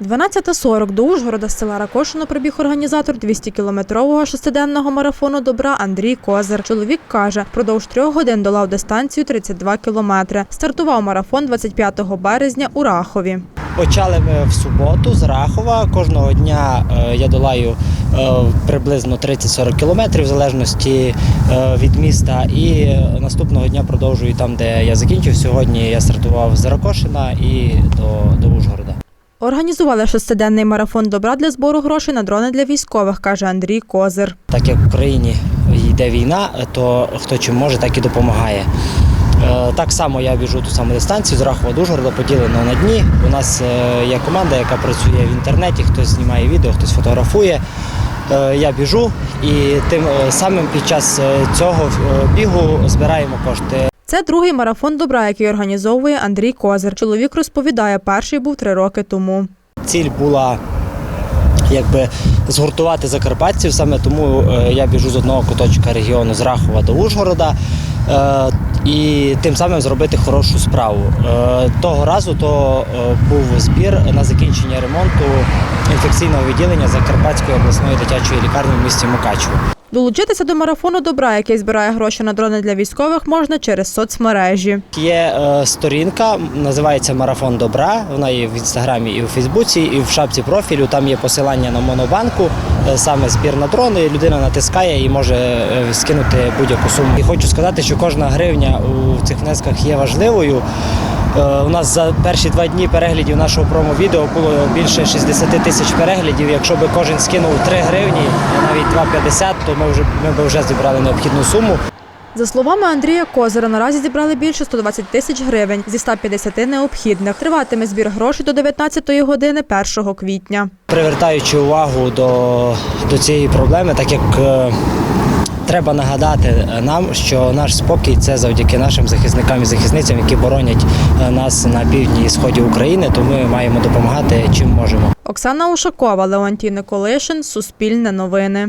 12.40 до Ужгорода з села Ракошино прибіг організатор 200-кілометрового шестиденного марафону добра Андрій Козир. Чоловік каже, впродовж трьох годин долав дистанцію 32 кілометри. Стартував марафон 25 березня у Рахові. Почали ми в суботу з Рахова. Кожного дня е, я долаю е, приблизно 30-40 кілометрів в залежності е, від міста. І наступного дня продовжую там, де я закінчив. Сьогодні я стартував з Ракошина і до, до Ужгорода. Організували шестиденний марафон добра для збору грошей на дрони для військових, каже Андрій Козир. Так як в Україні йде війна, то хто чим може, так і допомагає. Е, Так само я біжу ту саму дистанцію з Рахова до Ужгорода поділено на дні. У нас е, є команда, яка працює в інтернеті, хтось знімає відео, хтось фотографує. Е, Я біжу і тим самим під час цього бігу збираємо кошти. Це другий марафон добра, який організовує Андрій Козир. Чоловік розповідає, перший був три роки тому. Ціль була якби згуртувати закарпатців. Саме тому е, я біжу з одного куточка регіону з Рахова до Ужгорода. е, І тим самим зробити хорошу справу. Е, Того разу то був збір на закінчення ремонту інфекційного відділення Закарпатської обласної дитячої лікарні в місті Мукачево. Долучитися до марафону добра, який збирає гроші на дрони для військових, можна через соцмережі. Є е, сторінка, називається Марафон Добра. Вона є в інстаграмі і в Фейсбуці, і в шапці профілю. Там є посилання на монобанку, е, саме збір на дрони. Людина натискає і може е, скинути будь-яку суму. І хочу сказати, що кожна гривня у цих внесках є важливою. Е, У нас за перші два дні переглядів нашого промо-відео було більше 60 тисяч переглядів. Якщо би кожен скинув 3 гривні, навіть 2,50, то ми вже ми б вже зібрали необхідну суму. За словами Андрія Козира, наразі зібрали більше 120 тисяч гривень зі 150 необхідних. Триватиме збір грошей до 19 години 1 квітня. привертаючи увагу до, до цієї проблеми, так як е, треба нагадати нам, що наш спокій це завдяки нашим захисникам і захисницям, які боронять е, нас на півдні і сході України, то ми маємо допомагати чим можемо. Оксана Ушакова, Леонтій Николишин, Суспільне новини.